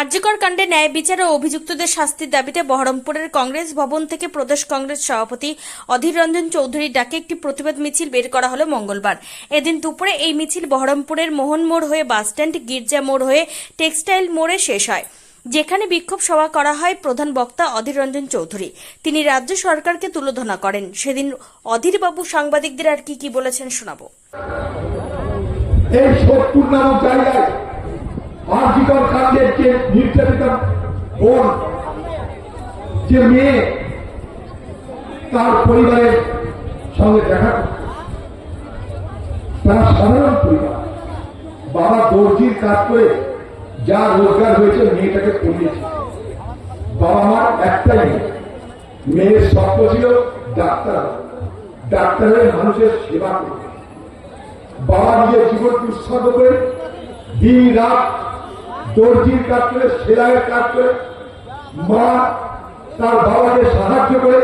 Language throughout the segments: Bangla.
আর্যকর কাণ্ডে ন্যায় বিচার ও অভিযুক্তদের শাস্তির দাবিতে বহরমপুরের কংগ্রেস ভবন থেকে প্রদেশ কংগ্রেস সভাপতি অধীর রঞ্জন চৌধুরীর ডাকে একটি প্রতিবাদ মিছিল বের করা হলো মঙ্গলবার। এদিন দুপুরে এই মিছিল বহরমপুরের মোহন মোড় হয়ে বাসস্ট্যান্ড গির্জা মোড় হয়ে টেক্সটাইল মোড়ে শেষ হয়। যেখানে বিক্ষোভ সভা করা হয় প্রধান বক্তা অধীর রঞ্জন চৌধুরী। তিনি রাজ্য সরকারকে তুলোধনা করেন। সেদিন অধীরবাবু সাংবাদিকদের আর কি কি বলেছেন শোনাবো। যে নির্যাতিত বোন, যে মেয়ে তার পরিবারের সঙ্গে দেখা তারা সাধারণ পরিবার। বাবা দর্জির কাজ করে যা রোজগার হয়েছে মেয়েটাকে পড়িয়েছে। বাবা মার একটাই মেয়ে। মেয়ের স্বপ্ন ছিল ডাক্তার হওয়া। ডাক্তার মানুষের সেবা করবে বাবা নিজের জীবন উৎসর্গ করে দিন রাত দর্জির কাজ করে, সেলাইয়ের কাজ করে, মা তার বাবাকে সাহায্য করে,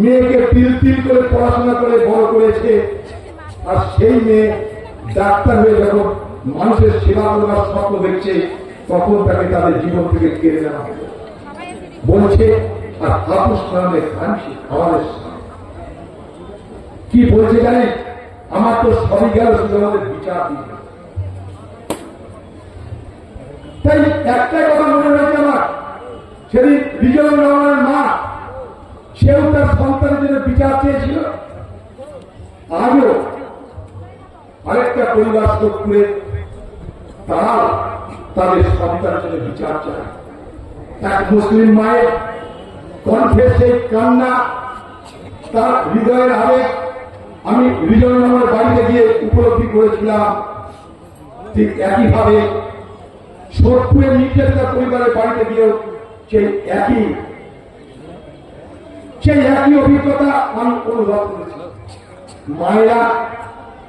মেয়েকে তিল তিল করে পড়াশোনা করে, বড় করেছে। আর সেই মেয়ে ডাক্তার হয়ে যখন মানুষের সেবা করবার স্বপ্ন দেখছে, তখন তাকে তাদের জীবন থেকে কেড়ে নেওয়া হবে বলছে, আর হাপুস নামে কানছি আমাদের কি বলছে জানেন? আমার তো সবই গেল, শুধু আমাদের বিচার দিতে তাই একটাই কথা মনে রয়েছে আমার। সেদিন বিজয় রহমানের মা, সেও তার সন্তানের জন্য বিচার চেয়েছিল। আজও আরেকটা পরিবার করে তারাও তাদের সন্তানের জন্য বিচার চায়। এক মুসলিম মায়ের কণ্ঠে সেই কান্না, তার হৃদয়ের আবেগ, আমি বিজয় আমার বাড়িতে গিয়ে উপলব্ধি করেছিলাম। ঠিক একইভাবে সোদপুরের নির্যাতিতা পরিবারের বাড়িতে গিয়েও সেই একই সেই একই অভিজ্ঞতা আমি অনুভব করেছি। মায়েরা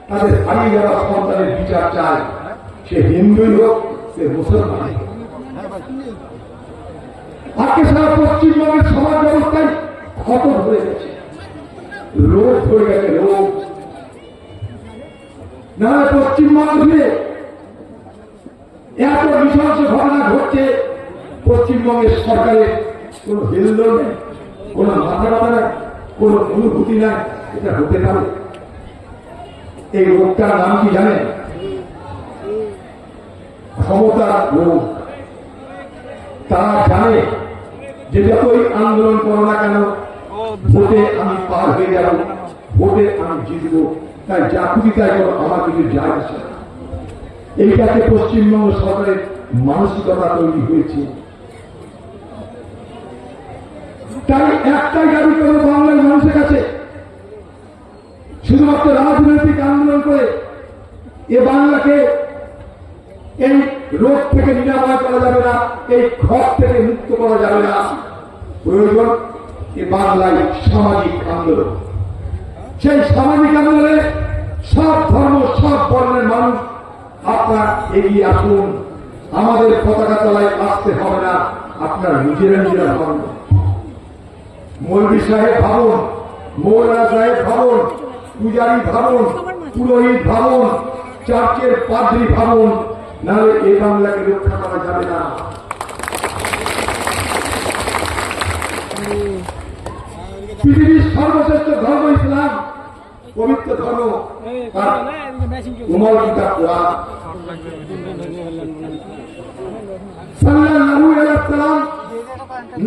তাদের হারিয়ে যাওয়া সন্তানের বিচার চায়। সে হিন্দুই হোক, সে মুসলমান আজকে সারা পশ্চিমবঙ্গের সমাজ ব্যবস্থায় ক্ষত ধরে গেছে। রোগ ধরে গেছে, রোগ। না পশ্চিমবঙ্গ এত নৃশংস ঘটনা ঘটছে, পশ্চিমবঙ্গের সরকারের কোন হিলদ নেই, কোন মাথা ব্যথা নেই, কোন অনুভূতি নাই, এটা হতে পারে। এই রোগটার নাম কি জানেন? ক্ষমতার রোগ তারা জানে যে যতই আন্দোলন করো না কেন, ভোটে আমি পার হয়ে যাব, ভোটে আমি জিতব, তাই যা খুশি তাই আমার কিছু যায় আসে না। এইটাকে পশ্চিমবঙ্গ সরকারের মানসিকতা তৈরি হয়েছে। তাই একটাই দাবি করব বাংলার মানুষের কাছে? শুধুমাত্র রাজনৈতিক আন্দোলন করে এ বাংলাকে এই রোগ থেকে নিরাময় করা যাবে না, এই ঘর থেকে মুক্ত করা যাবে না। প্রয়োজন এ বাংলায় সামাজিক আন্দোলন। সেই সামাজিক আন্দোলনে সব ধর্ম, সব বর্ণের মানুষ আপনার এগিয়ে আসুন। আমাদের পতাকা তলায় আসতে হবে না। আপনার নিজেরা নিজেরা ভাবুন। মৌলবী সাহেব ভাবুন, মৌলানা সাহেব ভাবুন, পূজারী ভাবুন, পুরোহিত ভাবুন, চার্চের পাদ্রী ভাবুন, নাহলে এই বাংলাকে রক্ষা করা যাবে না। পৃথিবীর সর্বশ্রেষ্ঠ ধর্ম ইসলাম, পবিত্র ধর্ম উমর কিতাব কোরআন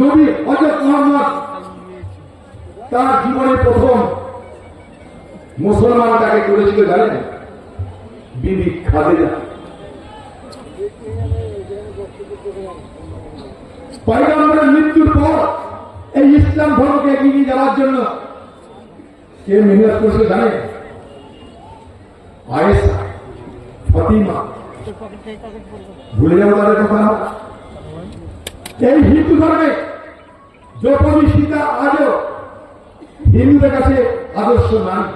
নবী তার জীবনে প্রথম মুসলমান তাকে করেছিল জানেন? বিবি খাদিজা। পয়গম্বরের মৃত্যুর পর এই ইসলাম ধর্মকে এগিয়ে যাওয়ার জন্য কে মেহনত করছে জানেন? আয়েশা, ফতিমা ভুলে যাব তাদের কথা এই হিন্দু ধর্মে দ্রৌপদী সীতা আজও হিন্দুদের কাছে আদর্শ নারী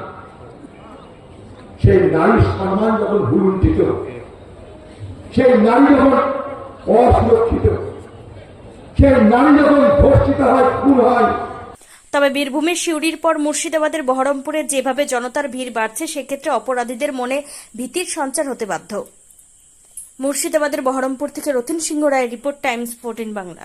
সেই নারীর সম্মান যখন ভুলুণ্ঠিত সেই নারী যখন অসুরক্ষিত সেই নারী যখন ধর্ষিত হয় খুন হয় তবে বীরভূমের সিউড়ির পর মুর্শিদাবাদের বহরমপুরে যেভাবে জনতার ভিড় বাড়ছে সেক্ষেত্রে অপরাধীদের মনে ভীতির সঞ্চার হতে বাধ্য। মুর্শিদাবাদের বহরমপুর থেকে Ratin Singha Roy report Times fourteen Bangla.